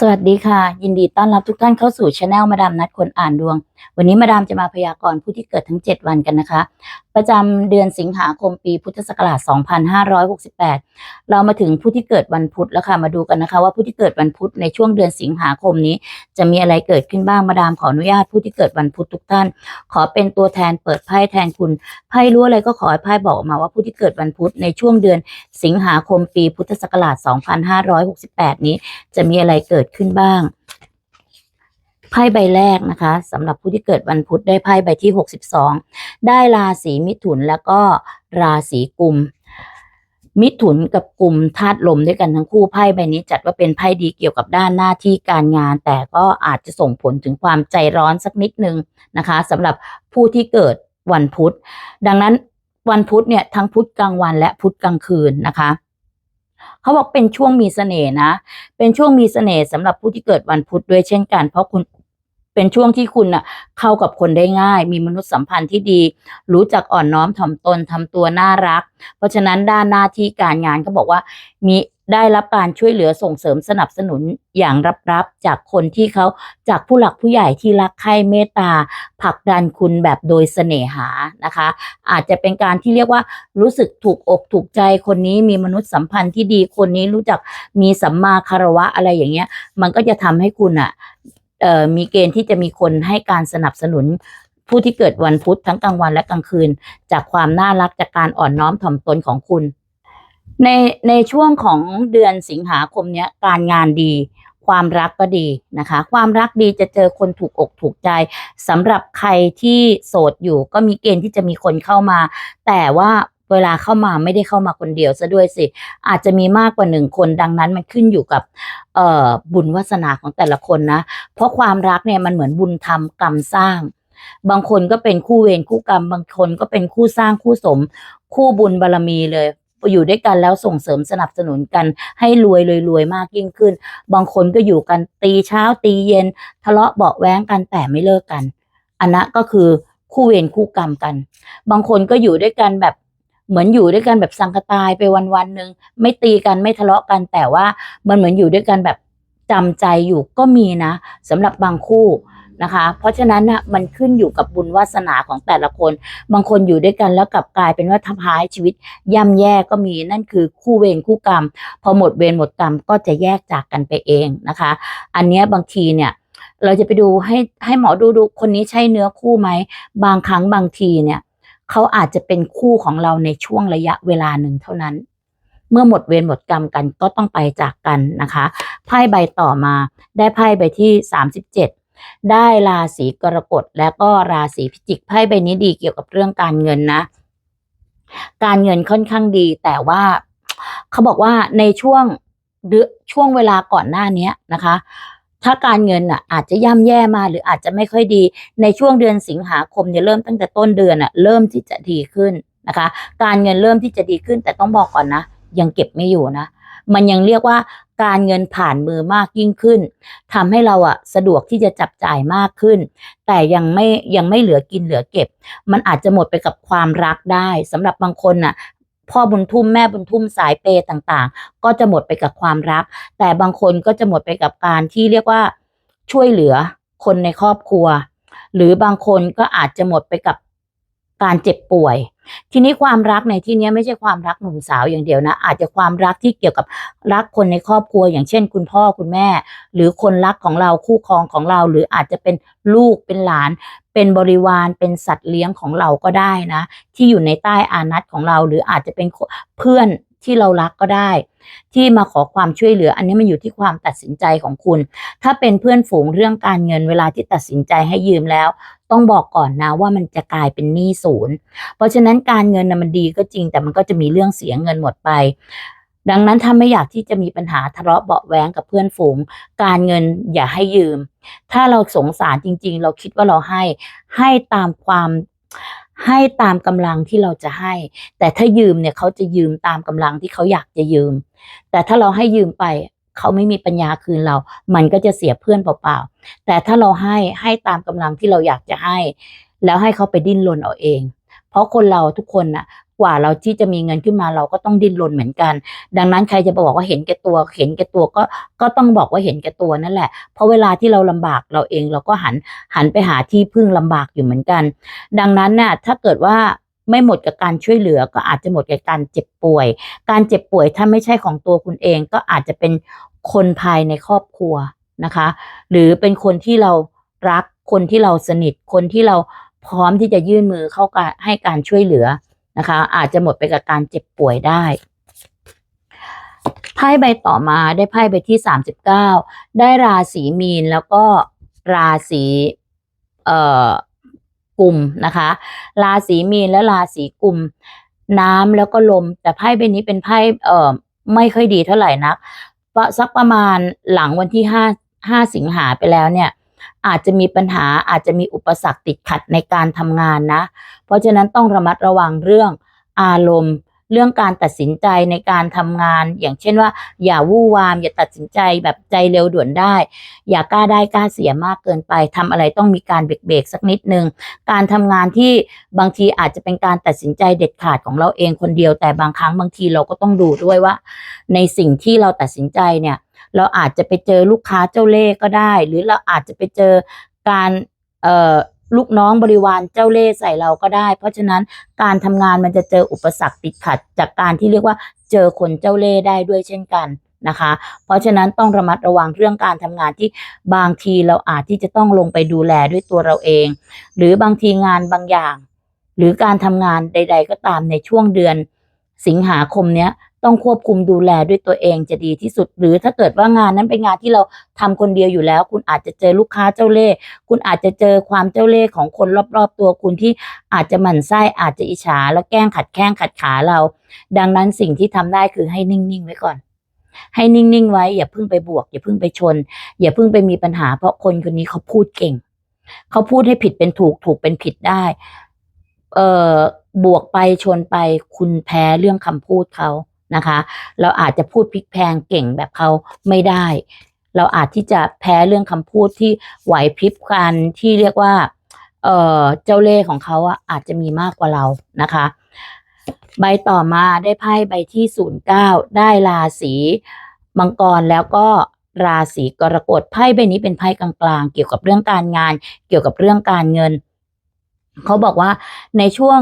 สวัสดีค่ะ ยินดีต้อนรับทุกท่านเข้าสู่ช anel มาดามนัดคนอ่านดวง วันนี้มาดามจะมาพยากรณ์ผู้ที่เกิดทั้ง 7 วันกันนะคะ ประจำเดือนสิงหาคมปีพุทธศักราช 2568 เรามาถึงผู้ที่เกิดวันพุธแล้วค่ะ มาดูกันนะคะ ว่าผู้ที่เกิดวันพุธในช่วงเดือนสิงหาคมนี้ จะมีอะไรเกิดขึ้นบ้างมาดามขออนุญาตผู้ที่เกิดวันพุธทุกท่าน ขอเป็นตัวแทนเปิดไพ่แทนคุณไพ่รู้อะไรก็ขอให้ไพ่บอกออกมาว่าผู้ที่เกิดวันพุธในช่วงเดือนสิงหาคมปีพุทธศักราช 2568 นี้ จะมีอะไรเกิดขึ้นบ้าง ไพ่ใบแรกนะคะสำหรับผู้ที่เกิดวันพุธได้ไพ่ใบที่ 62 ได้ราศีมิถุนแล้วก็ราศีกุม มิถุนกับกุมธาตุลมด้วยกันทั้งคู่ไพ่ใบนี้จัดว่าเป็นไพ่ดีเกี่ยวกับด้านหน้าที่การงาน แต่ก็อาจจะส่งผลถึงความใจร้อนสักนิดนึงนะคะสำหรับผู้ที่เกิดวันพุธ ดังนั้นวันพุธเนี่ยทั้งพุธกลางวันและพุธกลางคืนนะคะเขาบอกเป็นช่วงมีเสน่ห์นะ เป็นช่วงมีเสน่ห์สำหรับผู้ที่เกิดวันพุธด้วยเช่นกัน เพราะคุณ เป็นช่วงที่คุณน่ะเข้ากับคนได้ง่าย มีมนุษยสัมพันธ์ที่ดี รู้จักอ่อนน้อมถ่อมตนทำตัวน่ารัก เพราะฉะนั้นด้านหน้าที่การงานก็บอกว่า มีได้รับการช่วยเหลือส่งเสริมสนับสนุนอย่างรับๆจากคนที่เขาจากผู้หลักผู้ใหญ่ที่รักใคร่เมตตาผลักดันคุณแบบโดยเสน่หานะคะ อาจจะเป็นการที่เรียกว่ารู้สึกถูกอกถูกใจคนนี้มีมนุษยสัมพันธ์ที่ดีคนนี้รู้จักมีสัมมาคารวะอะไรอย่างเงี้ย มันก็จะทำให้คุณอะ มีเกณฑ์ที่จะมีคนให้การสนับสนุนผู้ที่เกิดวันพุธทั้งกลางวันและกลางคืน จากความน่ารักจากการอ่อนน้อมถ่อมตนของคุณ ในในช่วงของเดือนสิงหาคมเนี้ยการงานดี ความรักก็ดีนะคะ ความรักดีจะเจอคนถูกอกถูกใจสำหรับใครที่โสดอยู่ก็มีเกณฑ์ที่จะมีคนเข้ามา แต่ว่า เวลาเข้ามาไม่ได้เข้ามาคนเดียวซะด้วยสิ อาจจะมีมากกว่าหนึ่งคนดังนั้นมันขึ้นอยู่กับเอ่อบุญวาสนาของแต่ละคนนะ เพราะความรักเนี่ยมันเหมือนบุญทำกรรมสร้าง บางคนก็เป็นคู่เวรคู่กรรม บางคนก็เป็นคู่สร้างคู่สม คู่บุญบารรมีเลยอยู่ด้วยกันแล้วส่งเสริมสนับสนุนกันให้รวยรวยรวยมากยิ่งขึ้น บางคนก็อยู่กันตีเช้าตีเย็น ทะเลาะเบาแว้งกันแต่ไม่เลิกกัน อันนั้นก็คือคู่เวรคู่กรรมกัน บางคนก็อยู่ด้วยกันแบบ เหมือนอยู่ด้วยกันแบบสังกตายไปวันวันหนึ่งไม่ตีกันไม่ทะเลาะกัน แต่ว่ามันเหมือนอยู่ด้วยกันแบบจำใจอยู่ก็มีนะสำหรับบางคู่นะคะ เพราะฉะนั้นน่ะมันขึ้นอยู่กับบุญวาสนาของแต่ละคน บางคนอยู่ด้วยกันแล้วกลับกลายเป็นว่าทำร้ายชีวิตย่ำแย่ก็มีนั่นคือคู่เวรคู่กรรม พอหมดเวรหมดกรรมก็จะแยกจากกันไปเองนะคะ อันนี้บางทีเนี่ยเราจะไปดูให้ให้หมอดูดูคนนี้ใช่เนื้อคู่ไหมบางครั้งบางทีเนี่ย เขาอาจจะเป็นคู่ของเราในช่วงระยะเวลาหนึ่งเท่านั้น เมื่อหมดเวรหมดกรรมกันก็ต้องไปจากกันนะคะ ไพ่ใบต่อมา ได้ไพ่ใบที่ 37 ได้ราศีกรกฎและก็ราศีพิจิกไพ่ใบนี้ดีเกี่ยวกับเรื่องการเงินนะ การเงินค่อนข้างดีแต่ว่าเขาบอกว่าในช่วงเดือช่วงเวลาก่อนหน้านี้นะคะ ถ้าการเงินอะอาจจะย่ำแย่มาหรืออาจจะไม่ค่อยดีในช่วงเดือนสิงหาคมเนี่ยเริ่มตั้งแต่ต้นเดือนอะเริ่มที่จะดีขึ้นนะคะ การเงินเริ่มที่จะดีขึ้น แต่ต้องบอกก่อนนะ ยังเก็บไม่อยู่นะ มันยังเรียกว่าการเงินผ่านมือมากยิ่งขึ้นทำให้เราอะสะดวกที่จะจับจ่ายมากขึ้น แต่ยังไม่ยังไม่เหลือกินเหลือเก็บ มันอาจจะหมดไปกับความรักได้สำหรับบางคนน่ะ พ่อบุญทุ่มแม่บุญทุ่มสายเปย์ต่างๆ ก็จะหมดไปกับความรัก แต่บางคนก็จะหมดไปกับการที่เรียกว่าช่วยเหลือคนในครอบครัว หรือบางคนก็อาจจะหมดไปกับการเจ็บป่วย ทีนี้ความรักในที่นี้ไม่ใช่ความรักหนุ่มสาวอย่างเดียวนะ อาจจะความรักที่เกี่ยวกับรักคนในครอบครัว อย่างเช่น คุณพ่อคุณแม่ หรือคนรักของเราคู่ครองของเรา หรืออาจจะเป็นลูกเป็นหลาน เป็นบริวารเป็นสัตว์เลี้ยงของเราก็ได้นะ ที่อยู่ในใต้อานัตของเราหรืออาจจะเป็นเพื่อนที่เรารักก็ได้ ที่มาขอความช่วยเหลือ อันนี้มันอยู่ที่ความตัดสินใจของคุณ ถ้าเป็นเพื่อนฝูงเรื่องการเงินเวลาที่ตัดสินใจให้ยืมแล้ว ต้องบอกก่อนนะว่ามันจะกลายเป็นหนี้ศูนย์ เพราะฉะนั้นการเงินนะมันดีก็จริงแต่มันก็จะมีเรื่องเสียเงินหมดไป ดังนั้นถ้าไม่อยากที่จะมีปัญหาทะเลาะเบาะแว้งกับเพื่อนฝูง การเงินอย่าให้ยืม ถ้าเราสงสารจริง ๆ เราคิดว่าเราให้ให้ตามความให้ตามกำลังที่เราจะให้ แต่ถ้ายืมเนี่ยเขาจะยืมตามกำลังที่เขาอยากจะยืม แต่ถ้าเราให้ยืมไปเขาไม่มีปัญญาคืนเรา มันก็จะเสียเพื่อนเปล่าๆ แต่ถ้าเราให้ให้ตามกำลังที่เราอยากจะให้ แล้วให้เขาไปดิ้นรนเอาเอง เพราะคนเราทุกคนน่ะ กว่าเราที่จะมีเงินขึ้นมาเราก็ต้องดิ้นรนเหมือนกัน ดังนั้นใครจะบอกว่าเห็นแก่ตัว เห็นแก่ตัวก็ก็ต้องบอกว่าเห็นแก่ตัวนั่นแหละ เพราะเวลาที่เราลำบากเราเองเราก็หันหันไปหาที่พึ่งลำบากอยู่เหมือนกัน ดังนั้นน่ะถ้าเกิดว่าไม่หมดกับการช่วยเหลือก็อาจจะหมดกับการเจ็บป่วย การเจ็บป่วยถ้าไม่ใช่ของตัวคุณเองก็อาจจะเป็นคนภายในครอบครัวนะคะ หรือเป็นคนที่เรารักคนที่เราสนิทคนที่เราพร้อมที่จะยื่นมือเข้าให้การช่วยเหลือ นะคะ อาจจะหมดไปกับการเจ็บป่วยได้ไพ่ใบต่อมาได้ไพ่ใบที่สามสิบเก้าได้ราศีมีนแล้วก็ราศีเอ่อกุมนะคะ ราศีมีนและราศีกุม น้ำแล้วก็ลม แต่ไพ่ใบนี้เป็นไพ่เอ่อไม่ค่อยดีเท่าไหร่นักเพราะสักประมาณหลังวันที่ห้าห้าสิงหาไปแล้วเนี่ย อาจจะมีปัญหาอาจจะมีอุปสรรคติดขัดในการทำงานนะ เพราะฉะนั้นต้องระมัดระวังเรื่องอารมณ์ เรื่องการตัดสินใจในการทำงาน อย่างเช่นว่า อย่าวู่วาม อย่าตัดสินใจแบบใจเร็วด่วนได้ อย่ากล้าได้กล้าเสียมากเกินไปทำอะไรต้องมีการเบรกๆสักนิดนึง การทำงานที่บางทีอาจจะเป็นการตัดสินใจเด็ดขาดของเราเองคนเดียว แต่บางครั้งบางทีเราก็ต้องดูด้วยว่า ในสิ่งที่เราตัดสินใจเนี่ยเราอาจจะไปเจอลูกค้าเจ้าเล่ห์ก็ได้ หรือเราอาจจะไปเจอการเอ่อ ลูกน้องบริวารเจ้าเล่ห์ใส่เราก็ได้ เพราะฉะนั้นการทำงานมันจะเจออุปสรรคติดขัด จากการที่เรียกว่าเจอคนเจ้าเล่ห์ได้ด้วยเช่นกันนะคะ เพราะฉะนั้นต้องระมัดระวังเรื่องการทำงานที่บางทีเราอาจที่จะต้องลงไปดูแลด้วยตัวเราเอง หรือบางทีงานบางอย่าง หรือการทำงานใด ๆ ก็ตามในช่วงเดือน สิงหาคมเนี้ย ต้องควบคุมดูแลด้วยตัวเองจะดีที่สุด หรือถ้าเกิดว่างานนั้นเป็นงานที่เราทำคนเดียวอยู่แล้ว คุณอาจจะเจอลูกค้าเจ้าเล่ห์คุณอาจจะเจอความเจ้าเล่ห์ของคนรอบๆ ตัวคุณที่อาจจะหมั่นไส้อาจจะอิจฉาแล้วแกล้งขัดแข้งขัดขาเรา ดังนั้นสิ่งที่ทำได้คือให้นิ่งๆไว้ก่อนให้นิ่ง ๆ ไว้ อย่าเพิ่งไปบวก อย่าเพิ่งไปชน อย่าเพิ่งไปมีปัญหา เพราะคนคนนี้เขาพูดเก่ง เขาพูดให้ผิดเป็นถูกถูกเป็นผิดได้ เอ่อบวกไปชนไป คุณแพ้เรื่องคำพูดเขา นะคะ เราอาจจะพูดพลิกแพงเก่งแบบเขาไม่ได้ เราอาจที่จะแพ้เรื่องคำพูดที่ไหวพริบกันที่เรียกว่าเออเจ้าเล่ห์ของเขาอะอาจจะมีมากกว่าเรานะคะ ใบต่อมาได้ไพ่ใบที่ศูนย์เก้าได้ราศีมังกรแล้วก็ราศีกรกฎไพ่ใบนี้เป็นไพ่กลางๆ เกี่ยวกับเรื่องการงาน เกี่ยวกับเรื่องการเงิน เขาบอกว่าในช่วง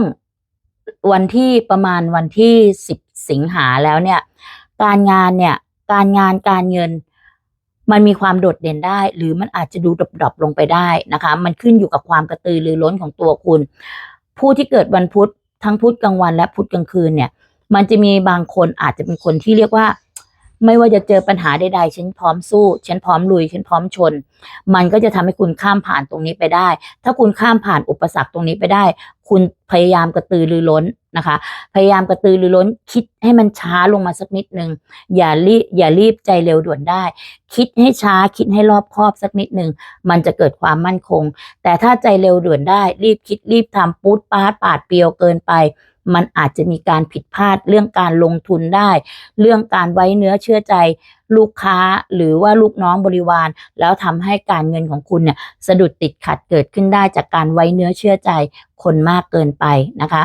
วันที่ประมาณวันที่สิบ สิงหาแล้วเนี่ย การงานเนี่ย การงานการเงิน มันมีความโดดเด่นได้ หรือมันอาจจะดูดรอปลงไปได้นะคะ มันขึ้นอยู่กับความกระตือรือร้นของตัวคุณ ผู้ที่เกิดวันพุธทั้งพุธกลางวันและพุธกลางคืนเนี่ย มันจะมีบางคนอาจจะเป็นคนที่เรียกว่า ไม่ว่าจะเจอปัญหาใดๆ ฉันพร้อมสู้ ฉันพร้อมลุย ฉันพร้อมชน มันก็จะทำให้คุณข้ามผ่านตรงนี้ไปได้ ถ้าคุณข้ามผ่านอุปสรรคตรงนี้ไปได้ คุณพยายามกระตือรือร้นนะคะ พยายามกระตือรือร้น คิดให้มันช้าลงมาสักนิดนึง อย่ารีบอย่ารีบใจเร็วด่วนได้ คิดให้ช้า คิดให้รอบคอบสักนิดนึง มันจะเกิดความมั่นคง แต่ถ้าใจเร็วด่วนได้ รีบคิดรีบทำปูดปาดปาดเปียวเกินไป มันอาจจะมีการผิดพลาดเรื่องการลงทุนได้ เรื่องการไว้เนื้อเชื่อใจลูกค้าหรือว่าลูกน้องบริวาร แล้วทำให้การเงินของคุณเนี่ยสะดุดติดขัดเกิดขึ้นได้จากการไว้เนื้อเชื่อใจคนมากเกินไปนะคะ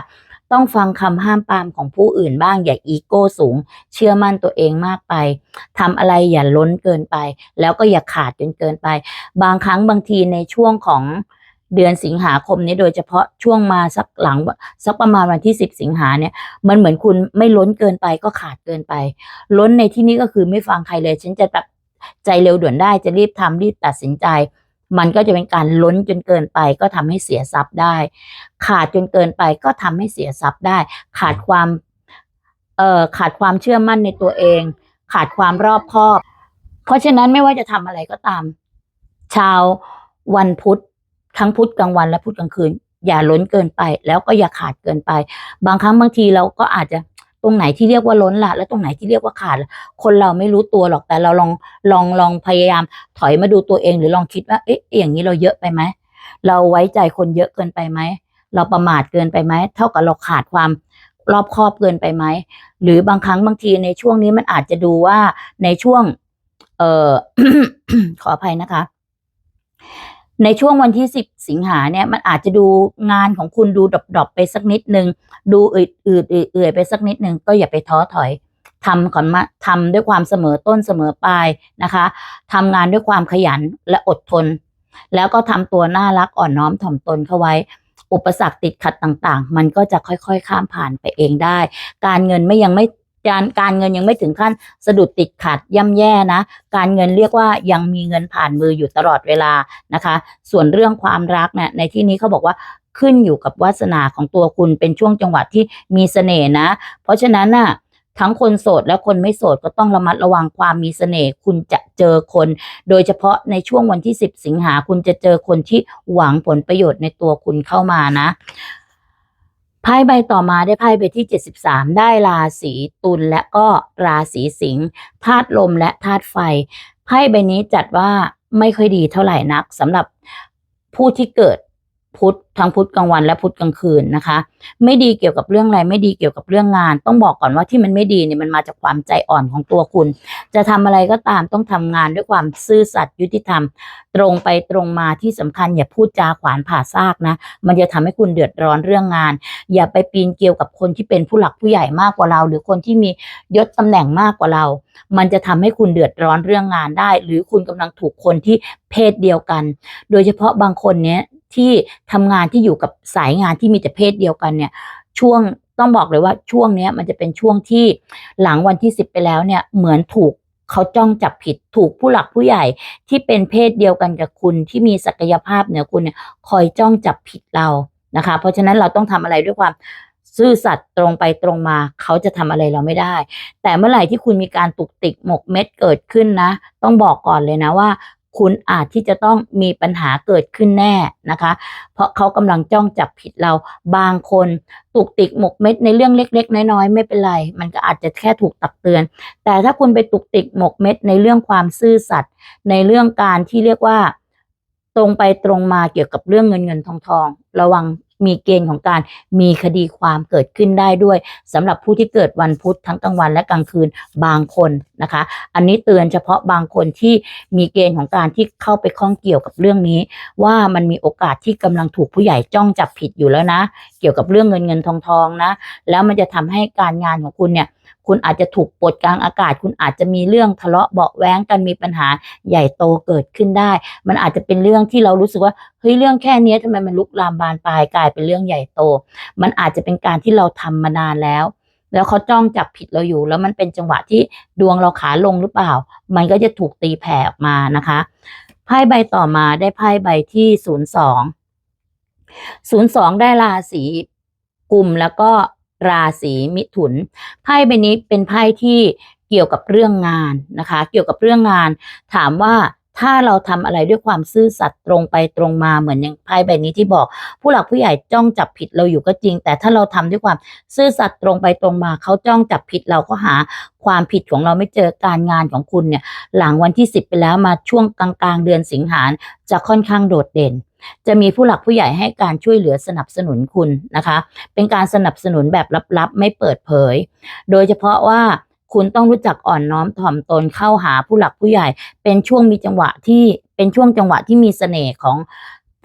ต้องฟังคำห้ามปามของผู้อื่นบ้างอย่าอีโก้สูง เชื่อมั่นตัวเองมากไปทำอะไรอย่าล้นเกินไป แล้วก็อย่าขาดจนเกินไป บางครั้งบางทีในช่วงของ เดือนสิงหาคมนี้โดยเฉพาะช่วงมาสักหลังสักประมาณวันที่สิบสิงหาเนี่ย มันเหมือนคุณไม่ล้นเกินไปก็ขาดเกินไป ล้นในที่นี้ก็คือไม่ฟังใครเลย ฉันจะแบบใจเร็วด่วนได้จะรีบทำรีบตัดสินใจ มันก็จะเป็นการล้นจนเกินไปก็ทำให้เสียทรัพย์ได้ ขาดจนเกินไปก็ทำให้เสียทรัพย์ได้ ขาดความเอ่อขาดความเชื่อมั่นในตัวเอง ขาดความรอบคอบ เพราะฉะนั้นไม่ว่าจะทำอะไรก็ตาม ชาววันพุธ ทั้งพุธกลางวันและพุธกลางคืน อย่าล้นเกินไป แล้วก็อย่าขาดเกินไป บางครั้งบางทีเราก็อาจจะตรงไหนที่เรียกว่าล้นละแล้วตรงไหนที่เรียกว่าขาด คนเราไม่รู้ตัวหรอกแต่เราลองลองลองพยายาม ถอยมาดูตัวเองหรือลองคิดว่าเอ๊ะอย่างนี้เราเยอะไปไหมเราไว้ใจคนเยอะเกินไปไหมเราประมาทเกินไปไหมเท่ากับเราขาดความรอบคอบเกินไปไหมหรือบางครั้งบางทีในช่วงนี้มันอาจจะดูว่าในช่วง เอ่อขออภัยนะคะ ในช่วงวันที่ 10 สิงหาเนี่ยมันอาจจะดูงานของคุณดูดรอปๆไปสักนิดนึง ดูอืดอืดๆเอื่อยไปสักนิดนึง ก็อย่าไปท้อถอยทำก่อนมาทำด้วยความเสมอต้นเสมอปลายนะคะทำงานด้วยความขยันและอดทน แล้วก็ทำตัวน่ารักอ่อนน้อมถ่อมตนเข้าไว้ อุปสรรคติดขัดต่างๆ มันก็จะค่อยๆ ข้ามผ่านไปเองได้ การเงินไม่ยังไม่ การการเงินยังไม่ถึงขั้นสะดุดติดขัดย่ำแย่นะ การเงินเรียกว่ายังมีเงินผ่านมืออยู่ตลอดเวลานะคะ ส่วนเรื่องความรักเนี่ยในที่นี้เขาบอกว่าขึ้นอยู่กับวาสนาของตัวคุณเป็นช่วงจังหวะที่มีเสน่ห์นะ เพราะฉะนั้นน่ะทั้งคนโสดและคนไม่โสดก็ต้องระมัดระวังความมีเสน่ห์คุณจะเจอคน โดยเฉพาะในช่วงวันที่ 10 สิงหาคุณจะเจอคนที่หวังผลประโยชน์ในตัวคุณเข้ามานะ ไพ่ใบต่อมาได้ไพ่ใบที่ 73 ได้ราศีตุลและก็ราศีสิงห์ธาตุลมและธาตุไฟ ไพ่ใบนี้จัดว่าไม่ค่อยดีเท่าไหร่นักสำหรับผู้ที่เกิด พุธทั้งพุธกลางวันและพุธกลางคืนนะคะ ไม่ดีเกี่ยวกับเรื่องอะไรไม่ดีเกี่ยวกับเรื่องงาน ต้องบอกก่อนว่าที่มันไม่ดีเนี่ยมันมาจากความใจอ่อนของตัวคุณ จะทำอะไรก็ตามต้องทำงานด้วยความซื่อสัตย์ยุติธรรม ตรงไปตรงมาที่สำคัญอย่าพูดจาขวานผ่าซากนะ มันจะทำให้คุณเดือดร้อนเรื่องงาน อย่าไปปีนเกี่ยวกับคนที่เป็นผู้หลักผู้ใหญ่มากกว่าเรา หรือคนที่มียศตำแหน่งมากกว่าเรา มันจะทำให้คุณเดือดร้อนเรื่องงานได้ หรือคุณกำลังถูกคนที่เพศเดียวกัน โดยเฉพาะบางคนเนี้ย ที่ทำงานที่อยู่กับสายงานที่มีแต่เพศเดียวกันเนี่ย ช่วงต้องบอกเลยว่าช่วงเนี้ยมันจะเป็นช่วงที่หลังวันที่สิบไปแล้วเนี่ยเหมือนถูกเขาจ้องจับผิดถูกผู้หลักผู้ใหญ่ที่เป็นเพศเดียวกันกับคุณที่มีศักยภาพเหนือคุณเนี่ยคอยจ้องจับผิดเรานะคะ เพราะฉะนั้นเราต้องทำอะไรด้วยความซื่อสัตย์ตรงไปตรงมา เขาจะทำอะไรเราไม่ได้ แต่เมื่อไหร่ที่คุณมีการตุกติกหมกเม็ดเกิดขึ้นนะ ต้องบอกก่อนเลยนะว่า คุณอาจที่จะต้องมีปัญหาเกิดขึ้นแน่นะคะ เพราะเขากำลังจ้องจับผิดเราบางคนตุกติกหมกเม็ดในเรื่องเล็ก ๆ น้อยๆไม่เป็นไร มันก็อาจจะแค่ถูกตักเตือน แต่ถ้าคุณไปตุกติกหมกเม็ดในเรื่องความซื่อสัตย์ในเรื่องการที่เรียกว่า ตรงไปตรงมาเกี่ยวกับเรื่องเงินเงินทองทอง ระวัง มีเกณฑ์ของการมีคดีความเกิดขึ้นได้ด้วยสำหรับผู้ที่เกิดวันพุธทั้งกลางวันและกลางคืนบางคนนะคะ อันนี้เตือนเฉพาะบางคนที่มีเกณฑ์ของการที่เข้าไปข้องเกี่ยวกับเรื่องนี้ ว่ามันมีโอกาสที่กำลังถูกผู้ใหญ่จ้องจับผิดอยู่แล้วนะ เกี่ยวกับเรื่องเงินเงินทองทองนะ แล้วมันจะทำให้การงานของคุณเนี่ย คุณอาจจะถูกปลดกลางอากาศ คุณอาจจะมีเรื่องทะเลาะเบาแว้งกันมีปัญหาใหญ่โตเกิดขึ้นได้ มันอาจจะเป็นเรื่องที่เรารู้สึกว่าเฮ้ยเรื่องแค่นี้ทำไมมันลุกลามบานปลายกลายเป็นเรื่องใหญ่โต มันอาจจะเป็นการที่เราทำมานานแล้วแล้วเขาจ้องจับผิดเราอยู่ แล้วมันเป็นจังหวะที่ดวงเราขาลงหรือเปล่า มันก็จะถูกตีแผ่ออกมานะคะไพ่ใบต่อมาได้ไพ่ใบที่ศูนย์สองศูนย์สองได้ราศีกุมแล้วก็ ราศีมิถุน ไพ่ใบนี้เป็นไพ่ที่เกี่ยวกับเรื่องงานนะคะ เกี่ยวกับเรื่องงาน ถามว่าถ้าเราทำอะไรด้วยความซื่อสัตย์ตรงไปตรงมาเหมือนอย่างไพ่ใบนี้ที่บอก ผู้หลักผู้ใหญ่จ้องจับผิดเราอยู่ก็จริง แต่ถ้าเราทำด้วยความซื่อสัตย์ตรงไปตรงมาเขาจ้องจับผิดเราก็หาความผิดของเราไม่เจอการงานของคุณเนี่ยหลังวันที่ 10 ไปแล้วมาช่วงกลางๆ เดือนสิงหาจะค่อนข้างโดดเด่น จะมีผู้หลักผู้ใหญ่ให้การช่วยเหลือสนับสนุนคุณนะคะ เป็นการสนับสนุนแบบลับๆ ไม่เปิดเผย โดยเฉพาะว่าคุณต้องรู้จักอ่อนน้อมถ่อมตนเข้าหาผู้หลักผู้ใหญ่ เป็นช่วงมีจังหวะที่เป็นช่วงจังหวะที่มีเสน่ห์ของ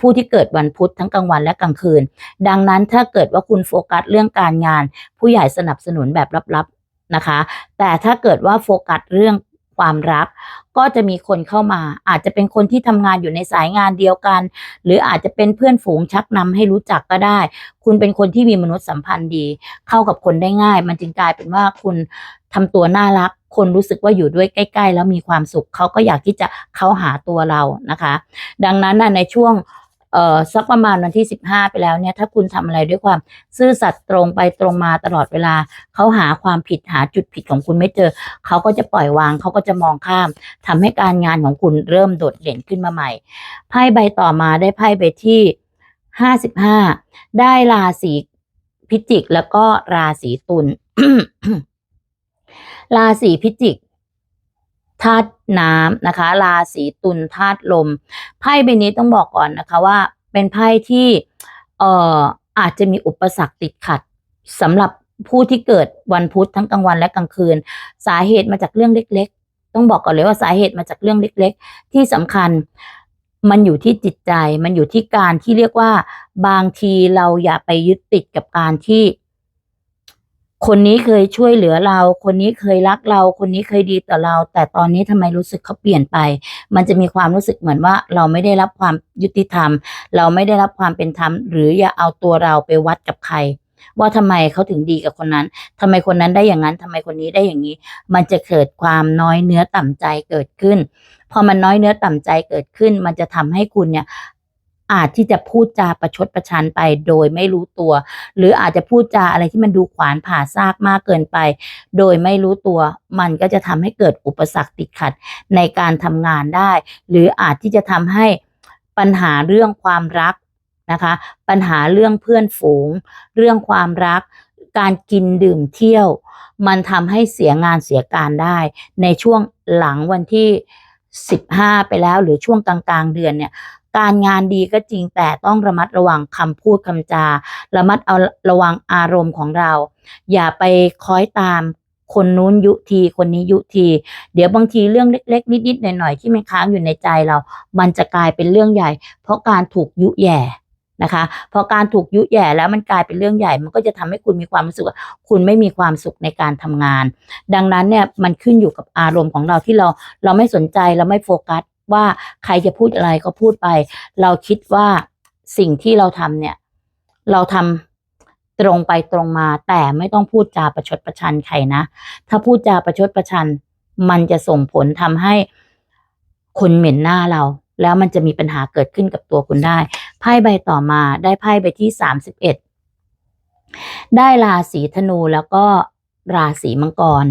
ผู้ที่เกิดวันพุธทั้งกลางวันและกลางคืน ดังนั้นถ้าเกิดว่าคุณโฟกัสเรื่องการงาน ผู้ใหญ่สนับสนุนแบบลับๆนะคะ แต่ถ้าเกิดว่าโฟกัสเรื่อง ความรัก ก็จะมีคนเข้ามา อาจจะเป็นคนที่ทำงานอยู่ในสายงานเดียวกัน หรืออาจจะเป็นเพื่อนฝูงชักนำให้รู้จักก็ได้ คุณเป็นคนที่มีมนุษยสัมพันธ์ดี เข้ากับคนได้ง่าย มันจึงกลายเป็นว่าคุณทำตัวน่ารัก คนรู้สึกว่าอยู่ด้วยใกล้ ๆ แล้วมีความสุขเขาก็อยากที่จะเข้าหาตัวเรานะคะ ดังนั้นในช่วง เอ่อสักประมาณวันที่ 15 ไปแล้วเนี่ยถ้าคุณทำอะไรด้วยความซื่อสัตย์ตรงไปตรงมาตลอดเวลาเขาหาความผิดหาจุดผิดของคุณไม่เจอเขาก็จะปล่อยวางเขาก็จะมองข้ามทำให้การงานของคุณเริ่มโดดเด่นขึ้นมาใหม่ไพ่ใบต่อมาได้ไพ่ใบที่ 55 ได้ราศีพิจิกแล้วก็ราศีตุลราศีพิจิก ธาตุน้ำนะคะ ราศีตุลธาตุลม ไพ่ใบนี้ต้องบอกก่อนนะคะว่า เป็นไพ่ที่เอ่ออาจจะมีอุปสรรคติดขัดสำหรับผู้ที่เกิดวันพุธทั้งกลางวันและกลางคืน สาเหตุมาจากเรื่องเล็ก ๆ ต้องบอกก่อนเลยว่าสาเหตุมาจากเรื่องเล็ก ๆ ที่สำคัญมันอยู่ที่จิตใจ มันอยู่ที่การที่เรียกว่า บางทีเราอย่าไปยึดติดกับการที่ คนนี้เคยช่วยเหลือเรา คนนี้เคยรักเรา คนนี้เคยดีต่อเรา แต่ตอนนี้ทำไมรู้สึกเขาเปลี่ยนไป มันจะมีความรู้สึกเหมือนว่าเราไม่ได้รับความยุติธรรม เราไม่ได้รับความเป็นธรรม หรืออย่าเอาตัวเราไปวัดกับใคร ว่าทำไมเขาถึงดีกับคนนั้นทำไมคนนั้นได้อย่างนั้นทำไมคนนี้ได้อย่างนี้ มันจะเกิดความน้อยเนื้อต่ำใจเกิดขึ้น พอมันน้อยเนื้อต่ำใจเกิดขึ้น มันจะทำให้คุณเนี่ย อาจที่จะพูดจาประชดประชันไปโดยไม่รู้ตัว หรืออาจจะพูดจาอะไรที่มันดูขวานผ่าซากมากเกินไป โดยไม่รู้ตัว มันก็จะทำให้เกิดอุปสรรคติดขัดในการทำงานได้ หรืออาจที่จะทำให้ปัญหาเรื่องความรักนะคะ ปัญหาเรื่องเพื่อนฝูง เรื่องความรัก การกินดื่มเที่ยว มันทำให้เสียงานเสียการได้ ในช่วงหลังวันที่ 15 ไปแล้วหรือช่วงกลางๆเดือนเนี่ย การงานดีก็จริงแต่ต้องระมัดระวังคำพูดคำจา ระมัดเอาระวังอารมณ์ของเรา อย่าไปคอยตามคนนู้นยุทีคนนี้ยุที เดี๋ยวบางทีเรื่องเล็ก ๆ นิดๆหน่อยๆที่มันค้างอยู่ในใจเรา มันจะกลายเป็นเรื่องใหญ่ เพราะการถูกยุแย่นะคะพอการถูกยุแย่แล้วมันกลายเป็นเรื่องใหญ่ มันก็จะทำให้คุณมีความรู้สึกว่าคุณไม่มีความสุขในการทำงาน ดังนั้นเนี่ยมันขึ้นอยู่กับอารมณ์ของเราที่เราเราไม่สนใจเราไม่โฟกัส ว่าใครจะพูดอะไรก็พูดไป เราคิดว่าสิ่งที่เราทำเนี่ย เราทำตรงไปตรงมา แต่ไม่ต้องพูดจาประชดประชันใครนะ ถ้าพูดจาประชดประชัน มันจะส่งผลทำให้คนเหม็นหน้าเรา แล้วมันจะมีปัญหาเกิดขึ้นกับตัวคุณได้ ไพ่ใบต่อมาได้ไพ่ใบที่สามสิบเอ็ดได้ราศีธนูแล้วก็ราศีมังกร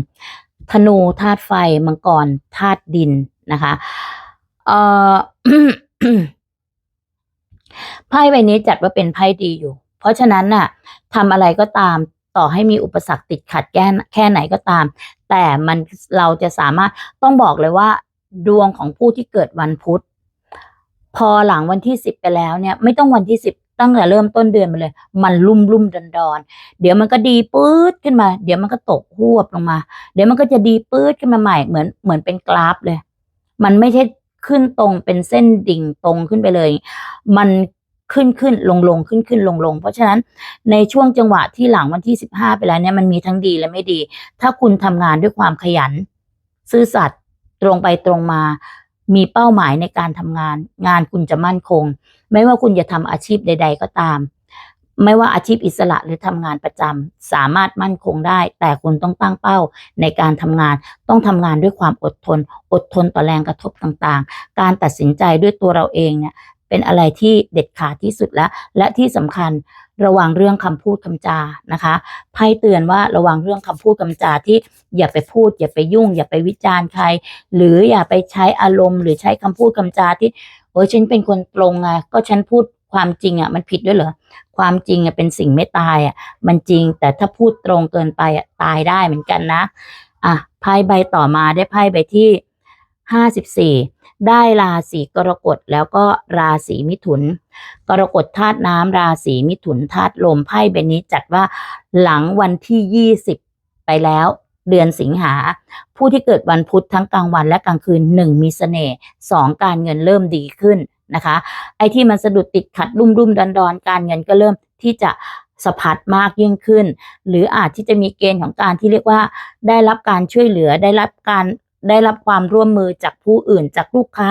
ธนูธาตุไฟมังกรธาตุดินนะคะ เอ่อไพ่ใบนี้จัดว่าเป็นไพ่ดีอยู่ เพราะฉะนั้นน่ะทำอะไรก็ตามต่อให้มีอุปสรรคติดขัดแค่แค่ไหนก็ตาม แต่มันเราจะสามารถต้องบอกเลยว่า ดวงของผู้ที่เกิดวันพุธ พอหลังวันที่สิบไปแล้วเนี่ย ไม่ต้องวันที่สิบตั้งแต่เริ่มต้นเดือนมาเลย มันลุ่มลุ่มดอนดอนเดี๋ยวมันก็ดีปื๊ดขึ้นมา เดี๋ยวมันก็ตกหวบลงมา เดี๋ยวมันก็จะดีปื๊ดขึ้นมาใหม่เหมือนเหมือนเป็นกราฟเลย มันไม่ใช่ ขึ้นตรงเป็นเส้นดิ่งตรงขึ้นไปเลย มันขึ้นขึ้นลงลงขึ้นขึ้นลงลงเพราะฉะนั้นในช่วงจังหวะที่หลังวันที่สิบห้าไปแล้วเนี่ยมันมีทั้งดีและไม่ดี ถ้าคุณทำงานด้วยความขยัน ซื่อสัตย์ตรงไปตรงมา มีเป้าหมายในการทำงาน งานคุณจะมั่นคง ไม่ว่าคุณจะทำอาชีพใด ๆ ก็ตาม ไม่ว่าอาชีพอิสระหรือทำงานประจำสามารถมั่นคงได้ แต่คุณต้องตั้งเป้าในการทำงาน ต้องทำงานด้วยความอดทน อดทนต่อแรงกระทบต่างๆ การตัดสินใจด้วยตัวเราเองเนี่ยเป็นอะไรที่เด็ดขาดที่สุดแล้ว และที่สำคัญระวังเรื่องคำพูดคำจานะคะไพ่เตือนว่าระวังเรื่องคำพูดคำจาที่อย่าไปพูด อย่าไปยุ่ง อย่าไปวิจารณ์ใคร หรืออย่าไปใช้อารมณ์ หรือใช้คำพูดคำจาที่โอ้ยฉันเป็นคนตรงไงก็ฉันพูดความจริงอะมันผิดด้วยเหรอ ความจริงอะเป็นสิ่งไม่ตายอะมันจริงแต่ถ้าพูดตรงเกินไปอะตายได้เหมือนกันนะ อะไพ่ใบต่อมาได้ไพ่ใบที่ห้าสิบสี่ได้ราศีกรกฎแล้วก็ราศีมิถุน กรกฎธาตุน้ำราศีมิถุนธาตุลมไพ่ใบนี้จัดว่าหลังวันที่ยี่สิบไปแล้วเดือนสิงหา ผู้ที่เกิดวันพุธทั้งกลางวันและกลางคืนหนึ่งมีเสน่ห์สองการเงินเริ่มดีขึ้น นะคะ ไอ้ที่มันสะดุดติดขัดรุ่มรุ่มดอนดอนการเงินก็เริ่มที่จะสะพัดมากยิ่งขึ้น หรืออาจที่จะมีเกณฑ์ของการที่เรียกว่า ได้รับการช่วยเหลือได้รับการได้รับความร่วมมือจากผู้อื่น จากลูกค้า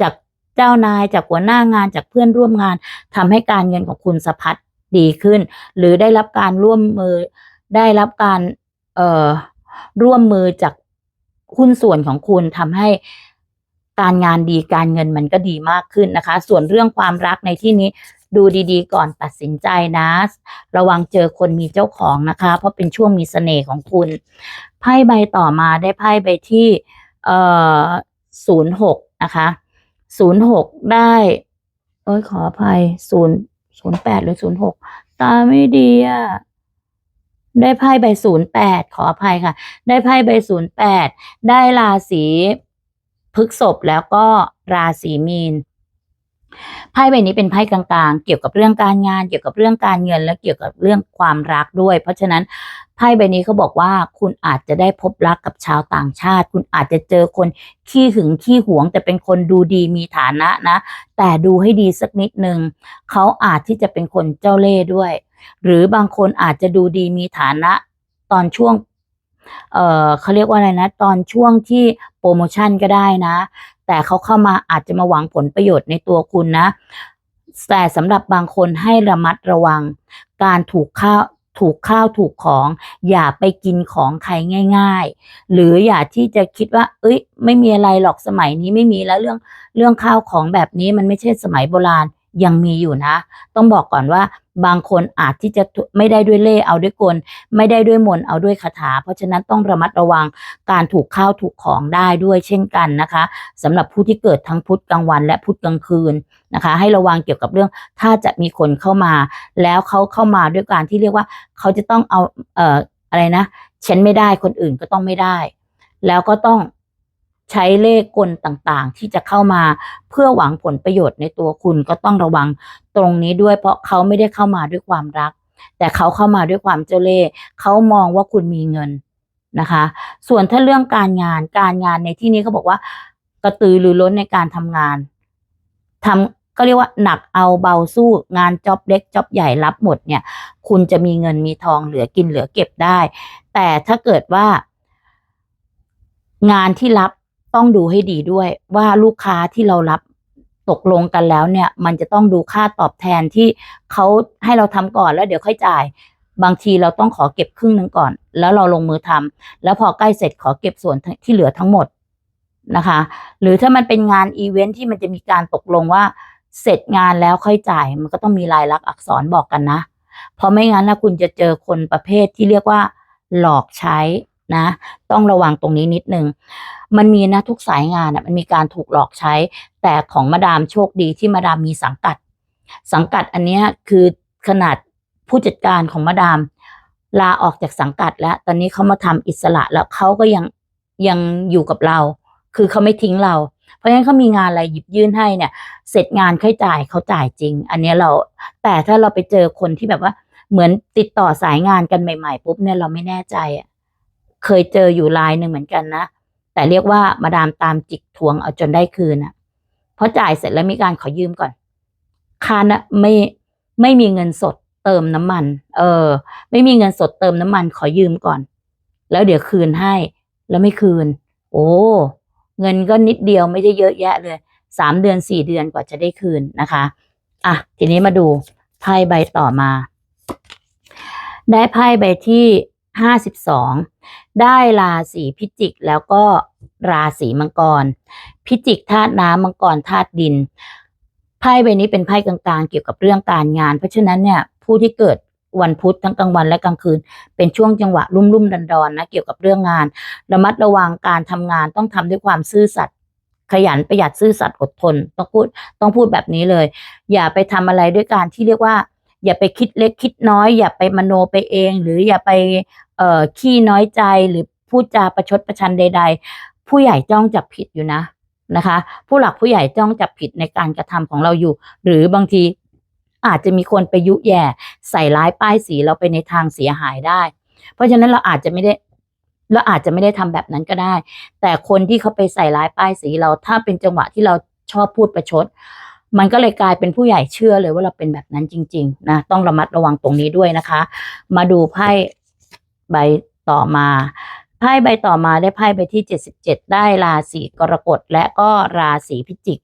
จากเจ้านายจากหัวหน้างานจากเพื่อนร่วมงานทำให้การเงินของคุณสะพัดดีขึ้น หรือได้รับการร่วมมือ ได้รับการเอ่อร่วมมือจากหุ้นส่วนของคุณทำให้ การงานดีการเงินมันก็ดีมากขึ้นนะคะ ส่วนเรื่องความรักในที่นี้ดูดีๆ ก่อนตัดสินใจนะ ระวังเจอคนมีเจ้าของนะคะ เพราะเป็นช่วงมีเสน่ห์ของคุณไพ่ใบต่อมาได้ไพ่ใบที่เอ่อศูนย์หกนะคะศูนย์หกได้เอ้ยขออภัยศูนย์ศูนย์แปดหรือศูนย์หกตาไม่ดีอะได้ไพ่ใบศูนย์แปดขออภัยค่ะ ได้ไพ่ใบศูนย์แปดได้ราศี พฤกษภแล้วก็ราศีมีนไพ่ใบนี้เป็นไพ่กลางๆ เกี่ยวกับเรื่องการงาน เกี่ยวกับเรื่องการเงิน และเกี่ยวกับเรื่องความรักด้วย เพราะฉะนั้นไพ่ใบนี้เขาบอกว่าคุณอาจจะได้พบรักกับชาวต่างชาติ คุณอาจจะเจอคนขี้หึงขี้หวง แต่เป็นคนดูดีมีฐานะนะ แต่ดูให้ดีสักนิดนึงเขาอาจที่จะเป็นคนเจ้าเล่ห์ด้วย หรือบางคนอาจจะดูดีมีฐานะตอนช่วง เออเขาเรียกว่าอะไรนะ ตอนช่วงที่ โปรโมชั่นก็ได้นะ แต่เขาเข้ามาอาจจะมาหวังผลประโยชน์ในตัวคุณนะ แต่สำหรับบางคนให้ระมัดระวัง การถูกข้าวถูกข้าวถูกของ อย่าไปกินของใครง่าย ๆ หรืออย่าที่จะคิดว่า เอ้ย ไม่มีอะไรหรอกสมัยนี้ไม่มีแล้วเรื่องเรื่องข้าวของแบบนี้มันไม่ใช่สมัยโบราณ ยังมีอยู่นะ ต้องบอกก่อนว่าบางคนอาจที่จะไม่ได้ด้วยเล่เอาด้วยกล ไม่ได้ด้วยมนเอาด้วยคาถา เพราะฉะนั้นต้องระมัดระวังการถูกข้าวถูกของได้ด้วยเช่นกันนะคะสำหรับผู้ที่เกิดทั้งพุธกลางวันและพุธกลางคืนนะคะ ให้ระวังเกี่ยวกับเรื่องถ้าจะมีคนเข้ามา แล้วเขาเข้ามาด้วยการที่เรียกว่าเขาจะต้องเอาเอ่ออะไรนะฉันไม่ได้คนอื่นก็ต้องไม่ได้ แล้วก็ต้อง ใช้เลขกลต่างๆ ที่จะเข้ามาเพื่อหวังผลประโยชน์ในตัวคุณก็ต้องระวังตรงนี้ด้วยเพราะเขาไม่ได้เข้ามาด้วยความรัก แต่เขาเข้ามาด้วยความเจ้าเล่ห์เขามองว่าคุณมีเงินนะคะ ส่วนถ้าเรื่องการงานการงานในที่นี้เขาบอกว่า กระตือรือร้นในการทำงานทำก็เรียกว่าหนักเอาเบาสู้งานจ็อบเล็กจ็อบใหญ่รับหมดเนี่ย คุณจะมีเงินมีทองเหลือกินเหลือเก็บได้ แต่ถ้าเกิดว่า งานที่รับ ต้องดูให้ดีด้วยว่าลูกค้าที่เรารับตกลงกันแล้วเนี่ย มันจะต้องดูค่าตอบแทนที่เขาให้เราทำก่อนแล้วเดี๋ยวค่อยจ่าย บางทีเราต้องขอเก็บครึ่งหนึ่งก่อน แล้วเราลงมือทำแล้วพอใกล้เสร็จขอเก็บส่วนที่เหลือทั้งหมดนะคะ หรือถ้ามันเป็นงานอีเวนท์ที่มันจะมีการตกลงว่าเสร็จงานแล้วค่อยจ่าย มันก็ต้องมีลายลักษณ์อักษรบอกกันนะเพราะไม่งั้นนะคุณจะเจอคนประเภทที่เรียกว่า หลอกใช้นะ ต้องระวังตรงนี้นิดนึง มันมีนะทุกสายงานอะมันมีการถูกหลอกใช้ แต่ของมาดามโชคดีที่มาดามมีสังกัด สังกัดอันนี้คือขนาดผู้จัดการของมาดามลาออกจากสังกัดแล้ว ตอนนี้เขามาทำอิสระแล้วเขาก็ยังยังอยู่กับเรา คือเขาไม่ทิ้งเรา เพราะฉะนั้นเขามีงานอะไรหยิบยื่นให้เนี่ย เสร็จงานค่อยจ่ายเขาจ่ายจริง อันนี้เรา แต่ถ้าเราไปเจอคนที่แบบว่าเหมือนติดต่อสายงานกันใหม่ ๆ ปุ๊บเนี่ยเราไม่แน่ใจเคยเจออยู่รายหนึ่งเหมือนกันนะ แต่เรียกว่ามาดามตามจิกทวงเอาจนได้คืนอะพอจ่ายเสร็จแล้วมีการขอยืมก่อนคานะไม่ไม่มีเงินสดเติมน้ำมัน เออ ไม่มีเงินสดเติมน้ำมันขอยืมก่อน แล้วเดี๋ยวคืนให้ แล้วไม่คืน โอ้เงินก็นิดเดียวไม่ได้เยอะแยะเลยสามเดือนสี่เดือนกว่าจะได้คืนนะคะ อะ ทีนี้มาดูไพ่ใบต่อมา ได้ไพ่ใบที่ห้าสิบสอง ได้ราศีพิจิกแล้วก็ราศีมังกร พิจิกธาตุน้ำมังกรธาตุดินไพ่ใบนี้เป็นไพ่กลางๆ เกี่ยวกับเรื่องการงาน เพราะฉะนั้นเนี่ยผู้ที่เกิดวันพุธทั้งกลางวันและกลางคืน เป็นช่วงจังหวะรุ่มรุ่มดันดอนๆนะเกี่ยวกับเรื่องงาน ระมัดระวังการทำงานต้องทำด้วยความซื่อสัตย์ขยันประหยัดซื่อสัตย์อดทนต้องพูดต้องพูดแบบนี้เลย อย่าไปทำอะไรด้วยการที่เรียกว่า อย่าไปคิดเล็กคิดน้อย อย่าไปมโนไปเอง หรืออย่าไป เอ่อขี้น้อยใจหรือพูดจาประชดประชันใด ๆ ผู้ใหญ่จ้องจับผิดอยู่นะนะคะ ผู้หลักผู้ใหญ่จ้องจับผิดในการกระทำของเราอยู่ หรือบางทีอาจจะมีคนไปยุแย่ใส่ร้ายป้ายสีเราไปในทางเสียหายได้ เพราะฉะนั้นเราอาจจะไม่ได้เราอาจจะไม่ได้ทำแบบนั้นก็ได้ แต่คนที่เขาไปใส่ร้ายป้ายสีเราถ้าเป็นจังหวะที่เราชอบพูดประชด มันก็เลยกลายเป็นผู้ใหญ่เชื่อเลยว่าเราเป็นแบบนั้นจริง ๆ นะ ต้องระมัดระวังตรงนี้ด้วยนะคะ มาดูไพ่ ใบต่อมาไพ่ใบต่อมาได้ไพ่ใบที่เจ็ดสิบเจ็ดได้ราศีกรกฎและก็ราศีพิจิก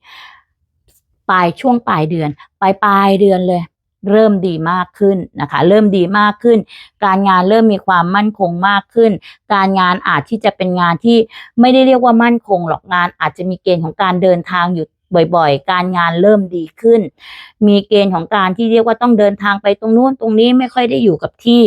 ปลายช่วงปลายเดือน ปลายปลายเดือนเลย เริ่มดีมากขึ้นนะคะ เริ่มดีมากขึ้น การงานเริ่มมีความมั่นคงมากขึ้น การงานอาจที่จะเป็นงานที่ไม่ได้เรียกว่ามั่นคงหรอกงาน อาจจะมีเกณฑ์ของการเดินทางอยู่บ่อยๆ การงานเริ่มดีขึ้น มีเกณฑ์ของการที่เรียกว่าต้องเดินทางไปตรงนู้นตรงนี้ไม่ค่อยได้อยู่กับที่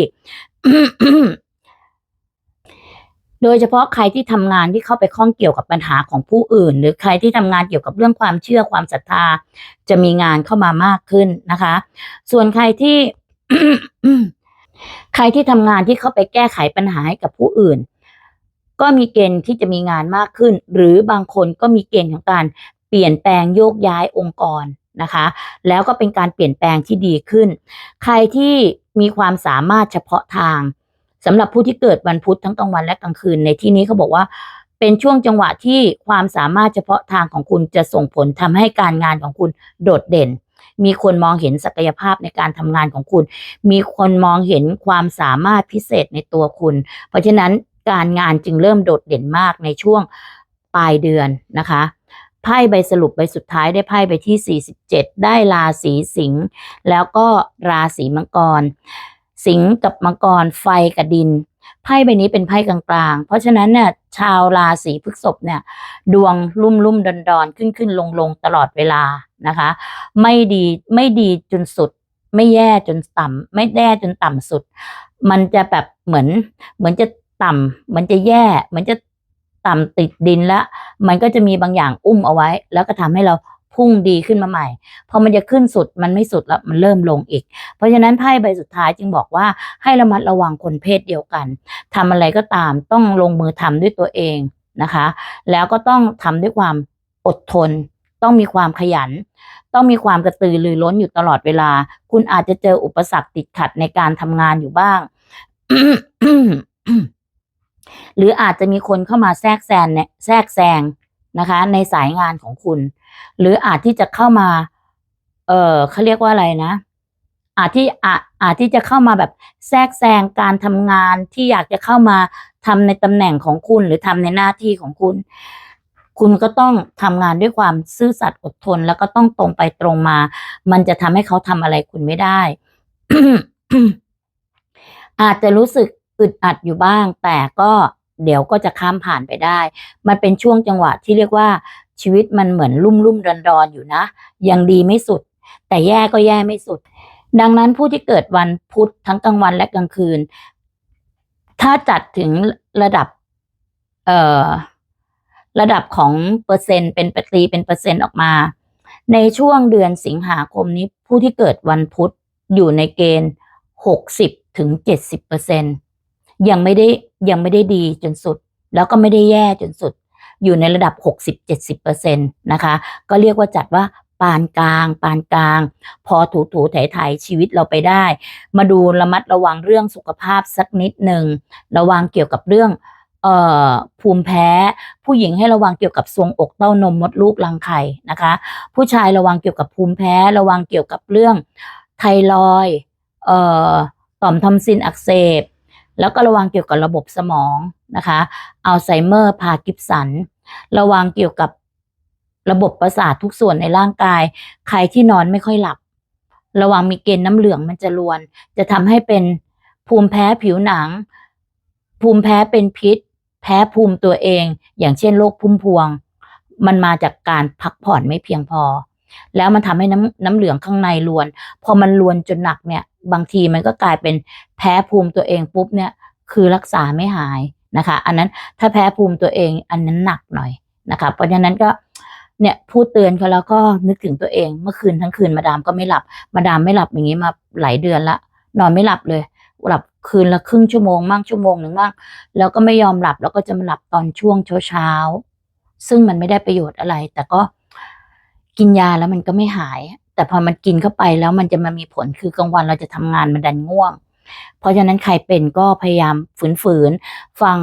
โดยเฉพาะใครที่ทำงานที่เข้าไปข้องเกี่ยวกับปัญหาของผู้อื่น หรือใครที่ทำงานเกี่ยวกับเรื่องความเชื่อความศรัทธา จะมีงานเข้ามามากขึ้นนะคะ ส่วนใครที่ใครที่ทำงานที่เข้าไปแก้ไขปัญหาให้กับผู้อื่น ก็มีเกณฑ์ที่จะมีงานมากขึ้น หรือบางคนก็มีเกณฑ์ของการเปลี่ยนแปลงโยกย้ายองค์กรนะคะ แล้วก็เป็นการเปลี่ยนแปลงที่ดีขึ้น ใครที่มีความสามารถเฉพาะทาง สำหรับผู้ที่เกิดวันพุธทั้งกลางวันและกลางคืนในที่นี้เขาบอกว่า เป็นช่วงจังหวะที่ความสามารถเฉพาะทางของคุณจะส่งผลทำให้การงานของคุณโดดเด่น มีคนมองเห็นศักยภาพในการทำงานของคุณ มีคนมองเห็นความสามารถพิเศษในตัวคุณ เพราะฉะนั้นการงานจึงเริ่มโดดเด่นมากในช่วงปลายเดือนนะคะไพ่ใบสรุปใบสุดท้ายได้ไพ่ใบที่ 47 ได้ราศีสิงห์แล้วก็ราศีมังกร สิงกับมังกรไฟกับดิน ไพ่ใบนี้เป็นไพ่กลางๆ เพราะฉะนั้นเนี่ยชาวราศีพฤษภเนี่ย ดวงลุ่มลุ่มดอนดอนขึ้นขึ้นลงลงตลอดเวลานะคะ ไม่ดีไม่ดีจนสุด ไม่แย่จนต่ำไม่แย่จนต่ำสุด มันจะแบบเหมือน เหมือนจะต่ำเหมือนจะแย่เหมือนจะต่ำติดดินแล้ว มันก็จะมีบางอย่างอุ้มเอาไว้ แล้วก็ทำให้เรา พุ่งดีขึ้นมาใหม่ พอมันจะขึ้นสุดมันไม่สุดแล้วมันเริ่มลงอีก เพราะฉะนั้นไพ่ใบสุดท้ายจึงบอกว่าให้ระมัดระวังคนเพศเดียวกันทำอะไรก็ตามต้องลงมือทำด้วยตัวเองนะคะ แล้วก็ต้องทำด้วยความอดทน ต้องมีความขยัน ต้องมีความกระตือรือร้นอยู่ตลอดเวลา คุณอาจจะเจออุปสรรคติดขัดในการทำงานอยู่บ้างหรืออาจจะมีคนเข้ามาแทรกแซงเนี่ยแทรกแซงนะคะ ในสายงานของคุณ หรืออาจที่จะเข้ามา เออเขาเรียกว่าอะไรนะ อาจที่อาจอาจที่จะเข้ามาแบบแทรกแซงการทำงานที่อยากจะเข้ามาทำในตำแหน่งของคุณหรือทำในหน้าที่ของคุณ คุณก็ต้องทำงานด้วยความซื่อสัตย์อดทน แล้วก็ต้องตรงไปตรงมา มันจะทำให้เขาทำอะไรคุณไม่ได้ อาจจะรู้สึกอึดอัดอยู่บ้าง แต่ก็เดี๋ยวก็จะข้ามผ่านไปได้ มันเป็นช่วงจังหวะที่เรียกว่า ชีวิตมันเหมือนลุ่มลุ่มดอนดอนอยู่นะ ยังดีไม่สุด แต่แย่ก็แย่ไม่สุด ดังนั้นผู้ที่เกิดวันพุธทั้งกลางวันและกลางคืน ถ้าจัดถึงระดับ เอ่อ ระดับของเปอร์เซ็นต์เป็นปตีเป็นเปอร์เซ็นต์ออกมา ในช่วงเดือนสิงหาคมนี้ ผู้ที่เกิดวันพุธอยู่ในเกณฑ์หกสิบถึงเจ็ดสิบเปอร์เซ็นยังไม่ได้ยังไม่ได้ดีจนสุด แล้วก็ไม่ได้แย่จนสุด อยู่ในระดับหกสิบเจ็ดสิบเปอร์เซ็นตนะคะ ก็เรียกว่าจัดว่าปานกลาง ปานกลาง พอถูถูไถไถชีวิตเราไปได้ มาดูระมัดระวังเรื่องสุขภาพสักนิดหนึ่งระวังเกี่ยวกับเรื่องเอ่อภูมิแพ้ ผู้หญิงให้ระวังเกี่ยวกับทรวงอกเต้านมมดลูกรังไข่นะคะ ผู้ชายระวังเกี่ยวกับภูมิแพ้ระวังเกี่ยวกับเรื่องไทรอยเอ่อต่อมทอมซินอักเสบแล้วก็ระวังเกี่ยวกับระบบสมอง นะคะอัลไซเมอร์พาร์กินสัน ระวังเกี่ยวกับระบบประสาททุกส่วนในร่างกาย ใครที่นอนไม่ค่อยหลับ ระวังมีเกณฑ์น้ำเหลืองมันจะรวน จะทำให้เป็นภูมิแพ้ผิวหนัง ภูมิแพ้เป็นพิษ แพ้ภูมิตัวเอง อย่างเช่นโรคพุ่มพวง มันมาจากการพักผ่อนไม่เพียงพอ แล้วมันทำให้น้ำน้ำเหลืองข้างในรวน พอมันรวนจนหนักเนี่ย บางทีมันก็กลายเป็นแพ้ภูมิตัวเองปุ๊บเนี่ย คือรักษาไม่หาย นะคะ อันนั้นถ้าแพ้ภูมิตัวเองอันนั้นหนักหน่อยนะคะ เพราะฉะนั้นก็เนี่ยพูดเตือนเขาแล้วก็นึกถึงตัวเอง เมื่อคืนทั้งคืนมาดามก็ไม่หลับ มาดามไม่หลับอย่างนี้มาหลายเดือนละ นอนไม่หลับเลย หลับคืนละครึ่งชั่วโมงมั่งชั่วโมงหนึ่งมั่งแล้วก็ไม่ยอมหลับแล้วก็จะมาหลับตอนช่วงเช้าเช้าซึ่งมันไม่ได้ประโยชน์อะไร แต่ก็กินยาแล้วมันก็ไม่หาย แต่พอมันกินเข้าไปแล้วมันจะมามีผลคือกลางวันเราจะทำงานมันดันง่วง เพราะฉะนั้นใครเป็นก็พยายามฝืนๆฟัง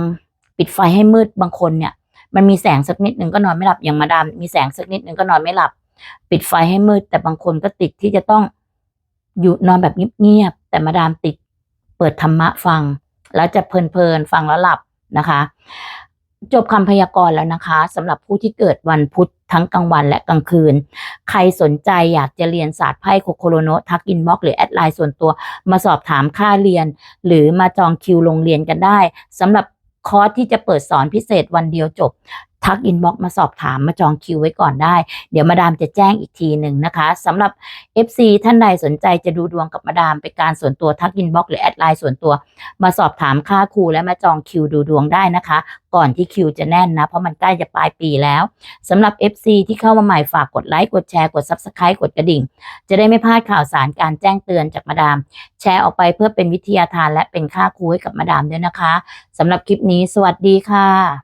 ปิดไฟให้มืดบางคนเนี่ย มันมีแสงสักนิดหนึ่งก็นอนไม่หลับอย่างมาดามมีแสงสักนิดหนึ่งก็นอนไม่หลับ ปิดไฟให้มืด แต่บางคนก็ติดที่จะต้องอยู่นอนแบบเงียบๆแต่มาดามติดเปิดธรรมะฟัง แล้วจะเพลินๆฟังแล้วหลับนะคะ จบคำพยากรณ์แล้วนะคะสำหรับผู้ที่เกิดวันพุธทั้งกลางวันและกลางคืน ใครสนใจอยากจะเรียนศาสตร์ไพ่โคโคโลโนทักอินบ็อกหรือแอดไลน์ส่วนตัว มาสอบถามค่าเรียน หรือมาจองคิวโรงเรียนกันได้สำหรับคอร์สที่จะเปิดสอนพิเศษวันเดียวจบ ทักอินบ็อกมาสอบถามมาจองคิวไว้ก่อนได้ เดี๋ยวมาดามจะแจ้งอีกทีหนึ่งนะคะสำหรับ FC ท่านใดสนใจจะดูดวงกับมาดามเป็นการส่วนตัวทักอินบ็อกหรือแอดไลน์ส่วนตัว มาสอบถามค่าครูและมาจองคิวดูดวงได้นะคะ ก่อนที่คิวจะแน่นนะ เพราะมันใกล้จะปลายปีแล้วสำหรับ FC ที่เข้ามาใหม่ฝากกดไลค์กดแชร์กด Subscribe กดกระดิ่ง จะได้ไม่พลาดข่าวสารการแจ้งเตือนจากมาดาม แชร์ออกไปเพื่อเป็นวิทยาทานและเป็นค่าครูให้กับมาดามด้วยนะคะสำหรับคลิปนี้ สวัสดีค่ะ